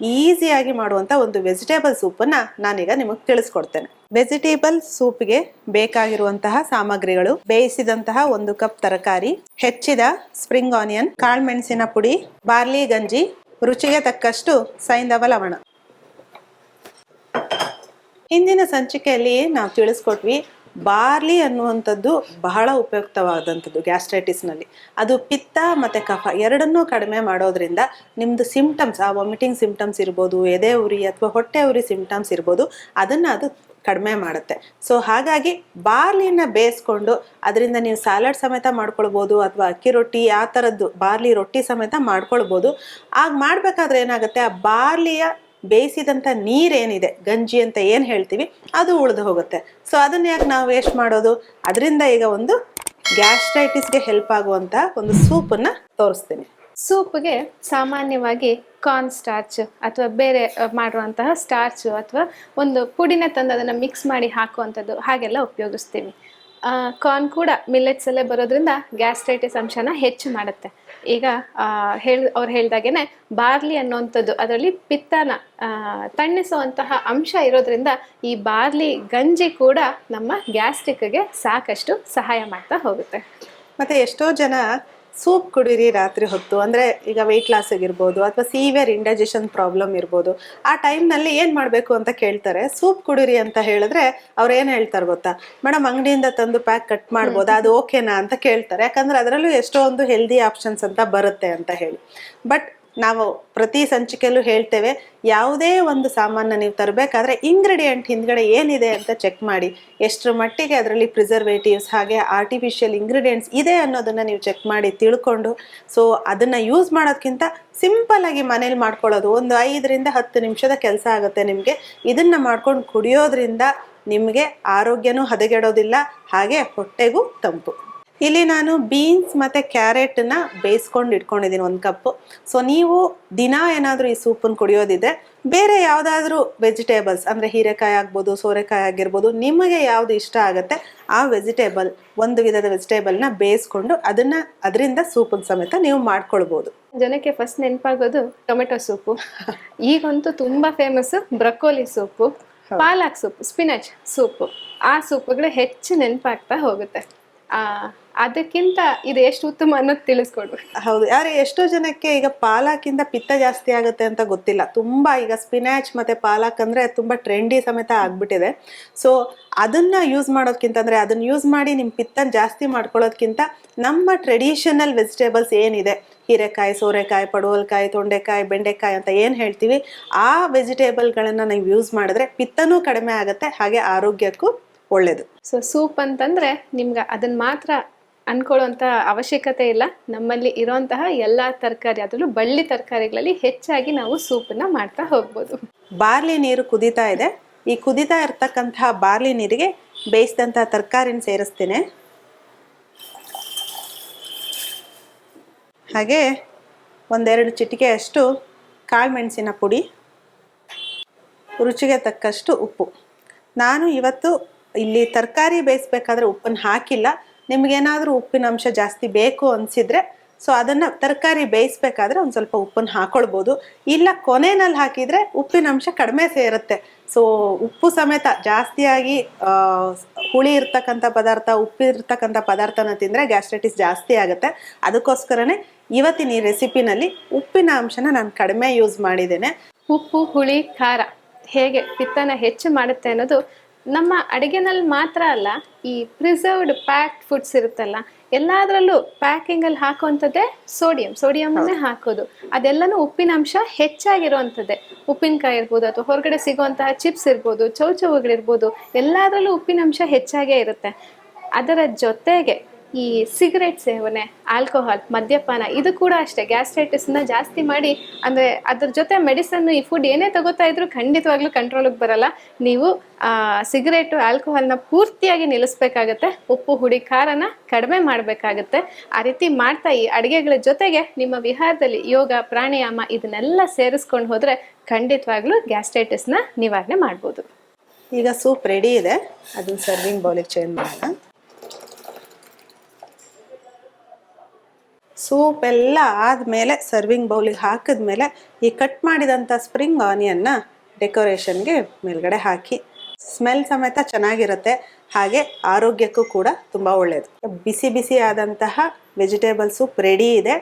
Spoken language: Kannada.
ಈಸಿಯಾಗಿ ಮಾಡುವಂಥ ಒಂದು ವೆಜಿಟೇಬಲ್ ಸೂಪನ್ನು ನಾನೀಗ ನಿಮಗೆ ತಿಳಿಸ್ಕೊಡ್ತೇನೆ. ವೆಜಿಟೇಬಲ್ ಸೂಪ್ಗೆ ಬೇಕಾಗಿರುವಂತಹ ಸಾಮಗ್ರಿಗಳು, ಬೇಯಿಸಿದಂತಹ ಒಂದು ಕಪ್ ತರಕಾರಿ, ಹೆಚ್ಚಿದ ಸ್ಪ್ರಿಂಗ್ ಆನಿಯನ್ ಕಾಳುಮೆಣಸಿನ ಪುಡಿ ಬಾರ್ಲಿ ಗಂಜಿ, ರುಚಿಗೆ ತಕ್ಕಷ್ಟು ಸೈಂಧವ ಲವಣ. ಹಿಂದಿನ ಸಂಚಿಕೆಯಲ್ಲಿ ನಾವು ತಿಳಿಸ್ಕೊಟ್ವಿ ಬಾರ್ಲಿ ಅನ್ನುವಂಥದ್ದು ಬಹಳ ಉಪಯುಕ್ತವಾದಂಥದ್ದು ಗ್ಯಾಸ್ಟ್ರೈಟಿಸ್ನಲ್ಲಿ. ಅದು ಪಿತ್ತ ಮತ್ತು ಕಫ ಎರಡನ್ನೂ ಕಡಿಮೆ ಮಾಡೋದ್ರಿಂದ ನಿಮ್ಮದು ಸಿಂಪ್ಟಮ್ಸ್, ಆ ವಾಮಿಟಿಂಗ್ ಸಿಂಪ್ಟಮ್ಸ್ ಇರ್ಬೋದು, ಎದೆ ಉರಿ ಅಥವಾ ಹೊಟ್ಟೆ ಉರಿ ಸಿಂಪ್ಟಮ್ಸ್ ಇರ್ಬೋದು, ಅದನ್ನು ಅದು ಕಡಿಮೆ ಮಾಡುತ್ತೆ. ಸೊ ಹಾಗಾಗಿ ಬಾರ್ಲಿನ ಬೇಯಿಸ್ಕೊಂಡು ಅದರಿಂದ ನೀವು ಸ್ಯಾಲಡ್ ಸಮೇತ ಮಾಡ್ಕೊಳ್ಬೋದು ಅಥವಾ ಅಕ್ಕಿ ರೊಟ್ಟಿ, ಆ ಥರದ್ದು ಬಾರ್ಲಿ ರೊಟ್ಟಿ ಸಮೇತ ಮಾಡ್ಕೊಳ್ಬೋದು. ಆಗ ಮಾಡಬೇಕಾದ್ರೆ ಏನಾಗುತ್ತೆ? ಆ ಬಾರ್ಲಿಯ ಬೇಯಿಸಿದಂಥ ನೀರೇನಿದೆ, ಗಂಜಿ ಅಂತ ಏನು ಹೇಳ್ತೀವಿ, ಅದು ಉಳಿದು ಹೋಗುತ್ತೆ. ಸೊ ಅದನ್ನ ಯಾಕೆ ನಾವು ವೇಸ್ಟ್ ಮಾಡೋದು? ಅದರಿಂದ ಈಗ ಒಂದು ಗ್ಯಾಸ್ಟ್ರೈಟಿಸ್ಗೆ ಹೆಲ್ಪ್ ಆಗುವಂತಹ ಒಂದು ಸೂಪನ್ನು ತೋರಿಸ್ತೀನಿ. ಸೂಪ್ಗೆ ಸಾಮಾನ್ಯವಾಗಿ ಕಾರ್ನ್ ಸ್ಟಾರ್ಚ್ ಅಥವಾ ಬೇರೆ ಮಾಡುವಂತಹ ಸ್ಟಾರ್ಚ್ ಅಥವಾ ಒಂದು ಪುಡಿನ ತಂದು ಅದನ್ನು ಮಿಕ್ಸ್ ಮಾಡಿ ಹಾಕುವಂಥದ್ದು, ಹಾಗೆಲ್ಲ ಉಪಯೋಗಿಸ್ತೀವಿ. ಕಾರ್ನ್ ಕೂಡ ಮಿಲ್ಲೆಟ್ಸ್ ಅಲ್ಲೇ ಬರೋದ್ರಿಂದ ಗ್ಯಾಸ್ಟ್ರೈಟಿಸ್ ಅಂಶನ ಹೆಚ್ಚು ಮಾಡುತ್ತೆ. ಈಗ ಹೇಳ, ಅವ್ರು ಹೇಳ್ದಾಗೇನೆ ಬಾರ್ಲಿ ಅನ್ನುವಂಥದ್ದು ಅದರಲ್ಲಿ ಪಿತ್ತನ ತಣ್ಣಿಸುವಂತಹ ಅಂಶ ಇರೋದ್ರಿಂದ ಈ ಬಾರ್ಲಿ ಗಂಜಿ ಕೂಡ ನಮ್ಮ ಗ್ಯಾಸ್ಟ್ರಿಕ್ಗೆ ಸಾಕಷ್ಟು ಸಹಾಯ ಮಾಡ್ತಾ ಹೋಗುತ್ತೆ. ಮತ್ತೆ ಎಷ್ಟೋ ಜನ ಸೂಪ್ ಕುಡೀರಿ ರಾತ್ರಿ ಹೊತ್ತು. ಅಂದರೆ ಈಗ ವೆಯ್ಟ್ ಲಾಸ್ ಆಗಿರ್ಬೋದು ಅಥವಾ ಸೀವಿಯರ್ ಇಂಡೈಜೆಷನ್ ಪ್ರಾಬ್ಲಮ್ ಇರ್ಬೋದು. ಆ ಟೈಮ್ನಲ್ಲಿ ಏನು ಮಾಡಬೇಕು ಅಂತ ಕೇಳ್ತಾರೆ? ಸೂಪ್ ಕುಡೀರಿ ಅಂತ ಹೇಳಿದ್ರೆ ಅವ್ರು ಏನು ಹೇಳ್ತಾರೆ ಗೊತ್ತಾ? ಮೇಡಮ್ ಅಂಗಡಿಯಿಂದ ತಂದು ಪ್ಯಾಕ್ ಕಟ್ ಮಾಡ್ಬೋದಾ? ಅದು ಓಕೆನಾ ಅಂತ ಕೇಳ್ತಾರೆ. ಯಾಕಂದರೆ ಅದರಲ್ಲೂ ಎಷ್ಟೋ ಒಂದು ಹೆಲ್ದಿ ಆಪ್ಷನ್ಸ್ ಅಂತ ಬರುತ್ತೆ ಅಂತ ಹೇಳಿ. ಬಟ್ ನಾವು ಪ್ರತಿ ಸಂಚಿಕೆಯಲ್ಲೂ ಹೇಳ್ತೇವೆ, ಯಾವುದೇ ಒಂದು ಸಾಮಾನ ನೀವು ತರಬೇಕಾದ್ರೆ ಇಂಗ್ರೀಡಿಯೆಂಟ್ ಹಿಂದ್ಗಡೆ ಏನಿದೆ ಅಂತ ಚೆಕ್ ಮಾಡಿ. ಎಷ್ಟರ ಮಟ್ಟಿಗೆ ಅದರಲ್ಲಿ ಪ್ರಿಸರ್ವೇಟಿವ್ಸ್ ಹಾಗೆ ಆರ್ಟಿಫಿಷಿಯಲ್ ಇಂಗ್ರೀಡಿಯೆಂಟ್ಸ್ ಇದೆ ಅನ್ನೋದನ್ನು ನೀವು ಚೆಕ್ ಮಾಡಿ ತಿಳ್ಕೊಂಡು. ಸೊ ಅದನ್ನು ಯೂಸ್ ಮಾಡೋದಕ್ಕಿಂತ ಸಿಂಪಲ್ಲಾಗಿ ಮನೇಲಿ ಮಾಡ್ಕೊಳ್ಳೋದು. ಒಂದು ಐದರಿಂದ ಹತ್ತು ನಿಮಿಷದ ಕೆಲಸ ಆಗುತ್ತೆ ನಿಮಗೆ. ಇದನ್ನು ಮಾಡ್ಕೊಂಡು ಕುಡಿಯೋದ್ರಿಂದ ನಿಮಗೆ ಆರೋಗ್ಯನೂ ಹದಗೆಡೋದಿಲ್ಲ, ಹಾಗೆ ಹೊಟ್ಟೆಗೂ ತಂಪು. ಇಲ್ಲಿ ನಾನು ಬೀನ್ಸ್ ಮತ್ತು ಕ್ಯಾರೆಟನ್ನ ಬೇಯಿಸ್ಕೊಂಡು ಇಟ್ಕೊಂಡಿದ್ದೀನಿ ಒಂದು ಕಪ್ಪು ಸೊ ನೀವು ದಿನ ಏನಾದರೂ ಈ ಸೂಪನ್ನು ಕುಡಿಯೋದಿದೆ ಬೇರೆ ಯಾವುದಾದ್ರೂ ವೆಜಿಟೇಬಲ್ಸ್ ಅಂದರೆ ಹೀರೆಕಾಯಿ ಆಗ್ಬೋದು ಸೋರೆಕಾಯಿ ಆಗಿರ್ಬೋದು ನಿಮಗೆ ಯಾವುದು ಇಷ್ಟ ಆಗುತ್ತೆ ಆ ವೆಜಿಟೇಬಲ್ ಒಂದು ವಿಧದ ವೆಜಿಟೇಬಲ್ನ ಬೇಯಿಸ್ಕೊಂಡು ಅದನ್ನು ಅದರಿಂದ ಸೂಪನ್ ಸಮೇತ ನೀವು ಮಾಡ್ಕೊಳ್ಬೋದು. ಜನಕ್ಕೆ ಫಸ್ಟ್ ನೆನಪಾಗೋದು ಟೊಮೆಟೊ ಸೂಪು ಈಗಂತೂ ತುಂಬಾ ಫೇಮಸ್ ಬ್ರಕೋಲಿ ಸೂಪು ಪಾಲಕ್ ಸೂಪ್ ಸ್ಪಿನಚ್ ಸೂಪು ಆ ಸೂಪ್ಗಳು ಹೆಚ್ಚು ನೆನಪಾಗ್ತಾ ಹೋಗುತ್ತೆ. ಆ ಅದಕ್ಕಿಂತ ಇದು ಎಷ್ಟು ಉತ್ತಮ ಅನ್ನೋದು ತಿಳಿಸ್ಕೊಡ್ಬೇಕು ಹೌದು ಯಾರು ಎಷ್ಟೋ ಜನಕ್ಕೆ ಈಗ ಪಾಲಕಿಂದ ಪಿತ್ತ ಜಾಸ್ತಿ ಆಗುತ್ತೆ ಅಂತ ಗೊತ್ತಿಲ್ಲ. ತುಂಬಾ ಈಗ ಸ್ಪಿನಾಚ್ ಮತ್ತೆ ಪಾಲಕ್ ಅಂದ್ರೆ ತುಂಬಾ ಟ್ರೆಂಡಿ ಸಮೇತ ಆಗ್ಬಿಟ್ಟಿದೆ. ಸೊ ಅದನ್ನ ಯೂಸ್ ಮಾಡೋದ್ಕಿಂತ ಅಂದ್ರೆ ಅದನ್ನ ಯೂಸ್ ಮಾಡಿ ನಿಮ್ಮ ಪಿತ್ತ ಜಾಸ್ತಿ ಮಾಡ್ಕೊಳ್ಳೋದ್ಕಿಂತ ನಮ್ಮ ಟ್ರೆಡಿಷನಲ್ ವೆಜಿಟೇಬಲ್ಸ್ ಏನಿದೆ? ಹೀರೆಕಾಯಿ ಸೋರೆಕಾಯಿ ಪಡವಲ್ಕಾಯಿ ತೊಂಡೆಕಾಯಿ ಬೆಂಡೆಕಾಯಿ ಅಂತ ಏನು ಹೇಳ್ತೀವಿ ಆ ವೆಜಿಟೇಬಲ್ಗಳನ್ನು ನೀವು ಯೂಸ್ ಮಾಡಿದ್ರೆ ಪಿತ್ತನೂ ಕಡಿಮೆ ಆಗುತ್ತೆ ಹಾಗೆ ಆರೋಗ್ಯಕ್ಕೂ ಒಳ್ಳೇದು. ಸೊ ಸೂಪ್ ಅಂತಂದ್ರೆ ನಿಮ್ಗೆ ಅದನ್ನ ಮಾತ್ರ ಅನ್ಕೊಳ್ಳುವಂತ ಅವಶ್ಯಕತೆ ಇಲ್ಲ. ನಮ್ಮಲ್ಲಿ ಇರುವಂತಹ ಎಲ್ಲಾ ತರಕಾರಿ, ಅದರಲ್ಲೂ ಬಳ್ಳಿ ತರಕಾರಿಗಳಲ್ಲಿ ಹೆಚ್ಚಾಗಿ ನಾವು ಸೂಪನ್ನ ಮಾಡ್ತಾ ಹೋಗ್ಬೋದು. ಬಾರ್ಲಿ ನೀರು ಕುದೀತಾ ಇದೆ. ಈ ಕುದೀತಾ ಇರ್ತಕ್ಕಂತಹ ಬಾರ್ಲಿ ನೀರಿಗೆ ಬೇಯಿಸಿದಂತಹ ತರಕಾರಿನ ಸೇರಿಸ್ತೇನೆ. ಹಾಗೆ ಒಂದೆರಡು ಚಿಟಿಕೆಯಷ್ಟು ಕಾಳುಮೆಣಸಿನ ಪುಡಿ, ರುಚಿಗೆ ತಕ್ಕಷ್ಟು ಉಪ್ಪು. ನಾನು ಇವತ್ತು ಇಲ್ಲಿ ತರಕಾರಿ ಬೇಯಿಸ್ಬೇಕಾದ್ರೆ ಉಪ್ಪನ್ನು ಹಾಕಿಲ್ಲ. ನಿಮಗೇನಾದರೂ ಉಪ್ಪಿನ ಅಂಶ ಜಾಸ್ತಿ ಬೇಕು ಅನಿಸಿದರೆ ಸೊ ಅದನ್ನು ತರಕಾರಿ ಬೇಯಿಸ್ಬೇಕಾದ್ರೆ ಒಂದು ಸ್ವಲ್ಪ ಉಪ್ಪನ್ನು ಹಾಕ್ಕೊಳ್ಬೋದು ಇಲ್ಲ ಕೊನೆಯಲ್ಲಿ ಹಾಕಿದರೆ ಉಪ್ಪಿನ ಅಂಶ ಕಡಿಮೆ ಸೇರುತ್ತೆ. ಸೊ ಉಪ್ಪು ಸಮೇತ ಜಾಸ್ತಿಯಾಗಿ ಹುಳಿ ಇರ್ತಕ್ಕಂಥ ಪದಾರ್ಥ, ಉಪ್ಪು ಇರ್ತಕ್ಕಂಥ ಪದಾರ್ಥನ ತಿಂದರೆ ಗ್ಯಾಸ್ಟ್ರೈಟಿಸ್ ಜಾಸ್ತಿ ಆಗುತ್ತೆ. ಅದಕ್ಕೋಸ್ಕರನೇ ಇವತ್ತಿನ ಈ ರೆಸಿಪಿನಲ್ಲಿ ಉಪ್ಪಿನ ಅಂಶನ ನಾನು ಕಡಿಮೆ ಯೂಸ್ ಮಾಡಿದ್ದೇನೆ. ಉಪ್ಪು, ಹುಳಿ, ಖಾರ ಹೇಗೆ ಪಿತ್ತನ ಹೆಚ್ಚು ಮಾಡುತ್ತೆ ಅನ್ನೋದು ನಮ್ಮ ಅಡುಗೆನಲ್ಲಿ ಮಾತ್ರ ಅಲ್ಲ ಈ ಪ್ರಿಸರ್ವ್ಡ್ ಪ್ಯಾಕ್ಡ್ ಫುಡ್ಸ್ ಇರುತ್ತಲ್ಲ ಎಲ್ಲದರಲ್ಲೂ ಪ್ಯಾಕಿಂಗಲ್ಲಿ ಹಾಕುವಂಥದ್ದೇ ಸೋಡಿಯಂ ಸೋಡಿಯಂನೇ ಹಾಕೋದು. ಅದೆಲ್ಲನೂ ಉಪ್ಪಿನ ಅಂಶ ಹೆಚ್ಚಾಗಿರುವಂಥದ್ದೇ. ಉಪ್ಪಿನಕಾಯಿ ಇರ್ಬೋದು ಅಥವಾ ಹೊರಗಡೆ ಸಿಗುವಂತಹ ಚಿಪ್ಸ್ ಇರ್ಬೋದು ಚೌಚೌಗಳಿರ್ಬೋದು ಎಲ್ಲದರಲ್ಲೂ ಉಪ್ಪಿನ ಅಂಶ ಹೆಚ್ಚಾಗೇ ಇರುತ್ತೆ. ಅದರ ಜೊತೆಗೆ ಈ ಸಿಗರೇಟ್ ಸೇವನೆ, ಆಲ್ಕೋಹಾಲ್, ಮದ್ಯಪಾನ ಇದು ಕೂಡ ಅಷ್ಟೇ. ಗ್ಯಾಸ್ಟ್ರೈಟಿಸ್ನ ಜಾಸ್ತಿ ಮಾಡಿ, ಅಂದರೆ ಅದ್ರ ಜೊತೆ ಮೆಡಿಸನ್ನು ಈ ಫುಡ್ ಏನೇ ತಗೋತಾ ಇದ್ರು ಖಂಡಿತವಾಗ್ಲೂ ಕಂಟ್ರೋಲಿಗೆ ಬರಲ್ಲ. ನೀವು ಸಿಗರೇಟು ಆಲ್ಕೋಹಾಲ್ನ ಪೂರ್ತಿಯಾಗಿ ನಿಲ್ಲಿಸ್ಬೇಕಾಗತ್ತೆ. ಉಪ್ಪು ಹುಡಿ ಖಾರನ ಕಡಿಮೆ ಮಾಡಬೇಕಾಗತ್ತೆ. ಆ ರೀತಿ ಮಾಡ್ತಾ ಈ ಅಡುಗೆಗಳ ಜೊತೆಗೆ ನಿಮ್ಮ ವಿಹಾರದಲ್ಲಿ ಯೋಗ, ಪ್ರಾಣಾಯಾಮ ಇದನ್ನೆಲ್ಲ ಸೇರಿಸ್ಕೊಂಡು ಹೋದರೆ ಖಂಡಿತವಾಗ್ಲೂ ಗ್ಯಾಸ್ಟ್ರೈಟಿಸ್ನ ನಿವಾರಣೆ ಮಾಡ್ಬೋದು. ಈಗ ಸೂಪ್ ರೆಡಿ ಇದೆ. ಅದನ್ನ ಸರ್ವಿಂಗ್ ಬೌಲಿಗೆ ಚೇಂಜ್ ಮಾಡೋಣ. ಸೂಪ್ ಎಲ್ಲ ಆದಮೇಲೆ ಸರ್ವಿಂಗ್ ಬೌಲಿಗೆ ಹಾಕಿದ್ಮೇಲೆ ಈ ಕಟ್ ಮಾಡಿದಂಥ ಸ್ಪ್ರಿಂಗ್ ಆನಿಯನ್ನ ಡೆಕೋರೇಷನ್ಗೆ ಮೇಲ್ಗಡೆ ಹಾಕಿ. ಸ್ಮೆಲ್ ಸಮೇತ ಚೆನ್ನಾಗಿರುತ್ತೆ. ಹಾಗೆ ಆರೋಗ್ಯಕ್ಕೂ ಕೂಡ ತುಂಬ ಒಳ್ಳೆಯದು ಬಿಸಿ ಬಿಸಿ ಆದಂತಹ ವೆಜಿಟೇಬಲ್ ಸೂಪ್ ರೆಡಿ ಇದೆ.